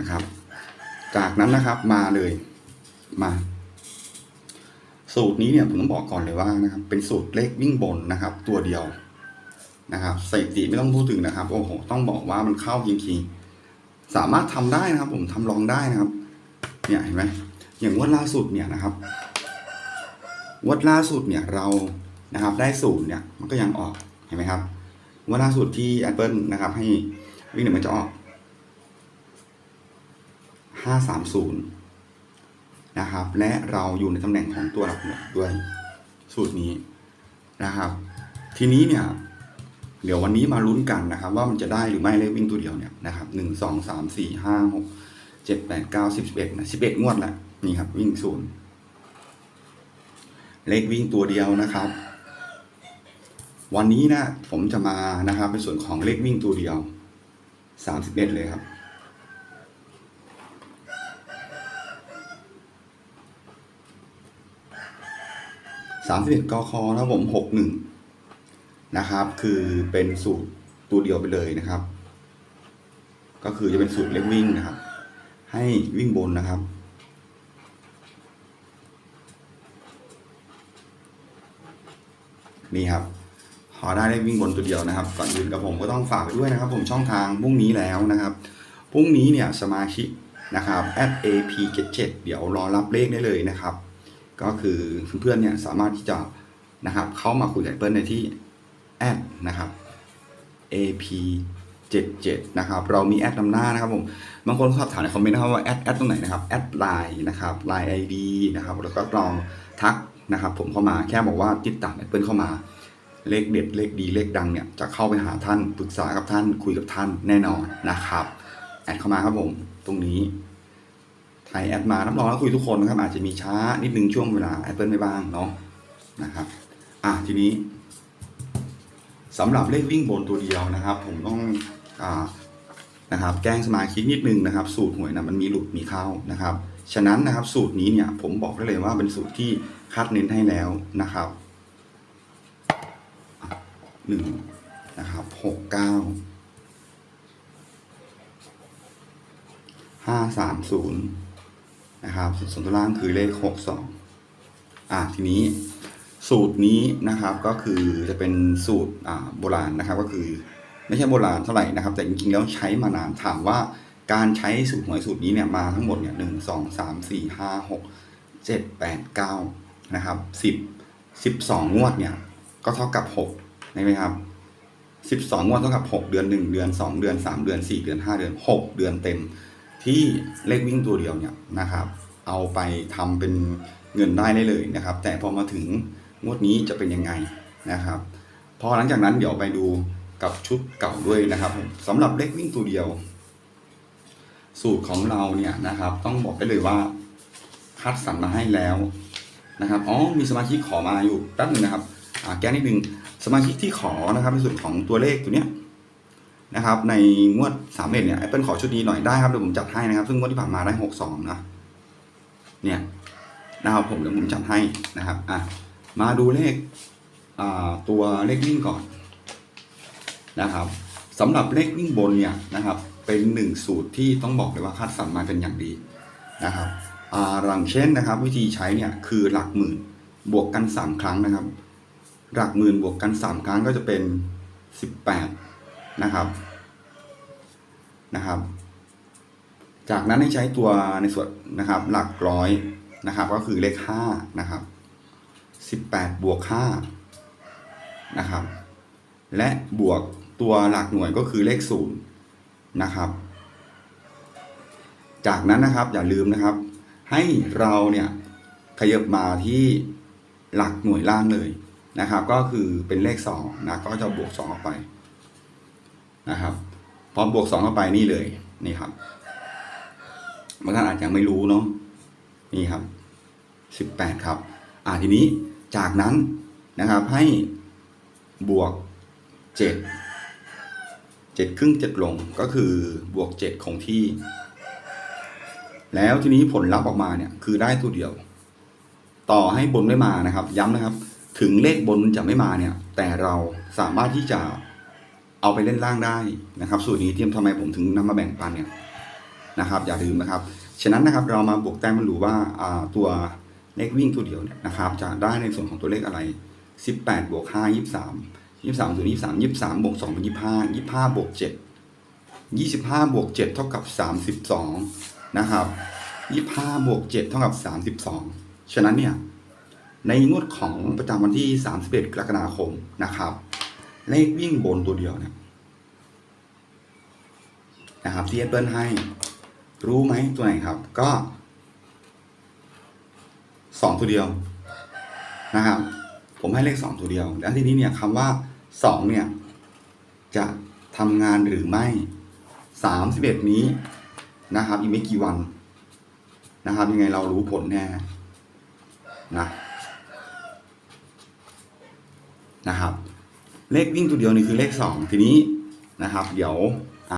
นะครับ จากนั้นนะครับมาเลยมา สูตรนี้เนี่ยผมต้องบอกก่อนเลยว่านะครับ เป็นสูตรเลขวิ่งบนนะครับ ตัวเดียวนะครับสถิติไม่ต้องพูดถึงนะครับ โอ้โหต้องบอกว่ามันเข้าจริงๆสามารถทำได้นะครับ ผมทำลองได้นะครับ เนี่ยเห็นไหมอย่างงวดล่าสุดเนี่ยนะครับงวดล่าสุดเนี่ยเรานะครับได้สูตรเนี่ยมันก็ยังออกเห็นไหมครับงวดล่าสุดที่ Apple นะครับ ให้วิ่งเนี่ยมันจะออก ห้าสามศูนย์นะครับ และเราอยู่ในตำแหน่งของตัวหลักหน่วยด้วยสูตรนี้นะครับ ทีนี้เนี่ยเดี๋ยววันนี้มาลุ้นกันนะครับ ว่ามันจะได้หรือไม่เลขวิ่งตัวเดียวเนี่ยนะครับหนึ่งสองสามสี่ห้าหกเจ็ดแปดเก้าสิบสิบเอ็ดนะสิบเอ็ดงวดล้วนี่ครับ วิ่งศูนย์เลขวิ่งตัวเดียวนะครับ วันนี้นะผมจะมานะครับในส่วนของเลขวิ่งตัวเดียวสามสิบเอ็ดเลยครับ สามสิบเอ็ดกคนะผมหกหนึ่งนะครับ คือเป็นสูตรตัวเดียวไปเลยนะครับ ก็คือจะเป็นสูตรเล็กวิ่งนะครับ ให้วิ่งบนนะครับ นี่ครับขอได้เลขวิ่งบนตัวเดียวนะครับ ก่อนอื่นกับผมก็ต้องฝากไปด้วยนะครับ ผมช่องทางพรุ่งนี้แล้วนะครับพรุ่งนี้เนี่ยสมาชิกนะครับ @ap 7 7 เดี๋ยวรอรับเลขได้เลยนะครับ ก็คือเพื่อนๆเนี่ยสามารถที่จะนะครับเข้ามาคุยกับเปิ้ลในที่แอดนะครับ ap 77นะครับเรามีแอดนำหน้านะครับผมบางคนสอบถามในคอมเมนต์นะครับว่าแอดแอดตรงไหนนะครับแอดไลน์นะครับไลน์ ID นะครับแล้วก็ลองทักนะครับผมเข้ามาแค่บอกว่าติดตามแอดเปิ้ลเข้ามา เลขเด็ดเลขดีเลขดังเนี่ยจะเข้าไปหาท่านปรึกษากับท่านคุยกับท่านแน่นอนนะครับ แอดเข้ามาครับผมตรงนี้ ไทยแอดมารับรองแล้วคุยทุกคนนะครับ อาจจะมีช้านิดนึงช่วงเวลา Apple ไม่บ้างเนาะนะครับ อะทีนี้สำหรับเลขวิ่งบนตัวเดียวนะครับ ผมต้องอ่านะครับแกล้งสมาชิกนิดนึงนะครับ สูตรหวยนะมันมีหลุดมีเข้านะครับ ฉะนั้นนะครับสูตรนี้เนี่ยผมบอกได้เลยว่าเป็นสูตรที่คัดเน้นให้แล้วนะครับหนึ่งนะครับหกเก้าห้าสามศูนย์ นะครับส่วนตัวล่างคือเลขหกสองอะทีนี้สูตรนี้นะครับก็คือจะเป็นสูตรอ่าโบราณนะครับก็คือไม่ใช่โบราณเท่าไหร่นะครับ แต่จริงๆแล้วใช้มานานถามว่าการใช้สูตรหวยสูตรนี้เนี่ยมาทั้งหมดเนี่ยหนึ่งสองสามสี่ห้าหกเจ็ดแปดเก้านะครับสิบสิบสองงวดเนี่ยก็เท่ากับหกใช่ไหมครับสิบสองงวดเท่ากับหกเดือนหนึ่งเดือนสองเดือนสามเดือนสี่เดือนห้าเดือนหกเดือนเต็ม ที่เลขวิ่งตัวเดียวเนี่ยนะครับ เอาไปทำเป็นเงินได้ได้เลยนะครับ แต่พอมาถึงงวดนี้จะเป็นยังไงนะครับ พอหลังจากนั้นเดี๋ยวไปดูกับชุดเก่าด้วยนะครับสำหรับเลขวิ่งตัวเดียว สูตรของเราเนี่ยนะครับ ต้องบอกได้เลยว่าคัดสรรมาให้แล้วนะครับอ๋อมีสมาชิกขอมาอยู่แป๊บหนึงนะครับอ่าแก้นิดนึงสมาชิกที่ขอนะครับในส่วนของตัวเลขตัวเนี้ย นะครับในงวดสามเอ็ดเนี่ย Apple ขอชุดนี้หน่อยได้ครับเดี๋ยวผมจัดให้นะครับ ซึ่งงวดที่ผ่านมาได้หกสองนะเนี่ยนะครับผมเดี๋ยวผมจัดให้นะครับอะมาดูเลขอ่าตัวเลขวิ่งก่อนนะครับสำหรับเลขวิ่งบนเนี่ยนะครับเป็นหนึ่งสูตรที่ต้องบอกเลยว่าคัดสรรมาเป็นอย่างดีนะครับอ่าหลังเช่นนะครับ วิธีใช้เนี่ยคือหลักหมื่นบวกกันสามครั้งนะครับ หลักหมื่นบวกกันสามครั้งก็จะเป็นสิบแปด นะครับนะครับ จากนั้นให้ใช้ตัวในส่วนนะครับ หลักร้อยนะครับ ก็คือเลขห้านะครับสิบแปดบวกห้านะครับ และบวกตัวหลักหน่วยก็คือเลขศูนย์นะครับ จากนั้นนะครับอย่าลืมนะครับ ให้เราเนี่ยขยับมาที่หลักหน่วยล่างเลยนะครับ ก็คือเป็นเลขสองนะก็จะบวกสองออกไป นะครับพอบวกสองเข้าไปนี่เลยนี่ครับบางท่านอาจจะไม่รู้เนาะนี่ครับสิบแปดครับ อ่าทีนี้จากนั้นนะครับให้บวกเจ็ดเจ็ดครึ่งเจ็ดลงก็คือบวกเจ็ดคงที่ แล้วทีนี้ผลลัพธ์ออกมาเนี่ยคือได้ตัวเดียว ต่อให้บนไม่มานะครับ ย้ำนะครับ ถึงเลขบนจะไม่มาเนี่ย แต่เราสามารถที่จะ เอาไปเล่นล่างได้นะครับ สูตรนี้เทียมทำไมผมถึงนำมาแบ่งปันเนี่ยนะครับ อย่าลืมนะครับ ฉะนั้นนะครับเรามาบวกแต้มมันรู้ว่าอ่าตัวเลขวิ่งตัวเดียวเนี่ยนะครับ จะได้ในส่วนของตัวเลขอะไร 18บวก5 23 23ส่วน23 23บวก2เป็น25 25บวก7 25บวก7เท่ากับ 32 นะครับ 25บวก7เท่ากับ 32 ฉะนั้นเนี่ย ในงวดของประจำวันที่ 31 กรกฎาคมนะครับ เลขวิ่งบนตัวเดียวเนี่ยนะครับที่เอเปิลให้ รู้ไหมตัวไหนครับ ก็สองตัวเดียวนะครับ ผมให้เลขสองตัวเดียว แล้วทีนี้เนี่ยคำว่าสองเนี่ย จะทำงานหรือไม่สามสิบเอ็ดนี้นะครับ อีกไม่กี่วันนะครับ ยังไงเรารู้ผลแน่นะนะครับ เลขวิ่งตัวเดียวนี่คือเลขสองทีนี้นะครับ เดี๋ยว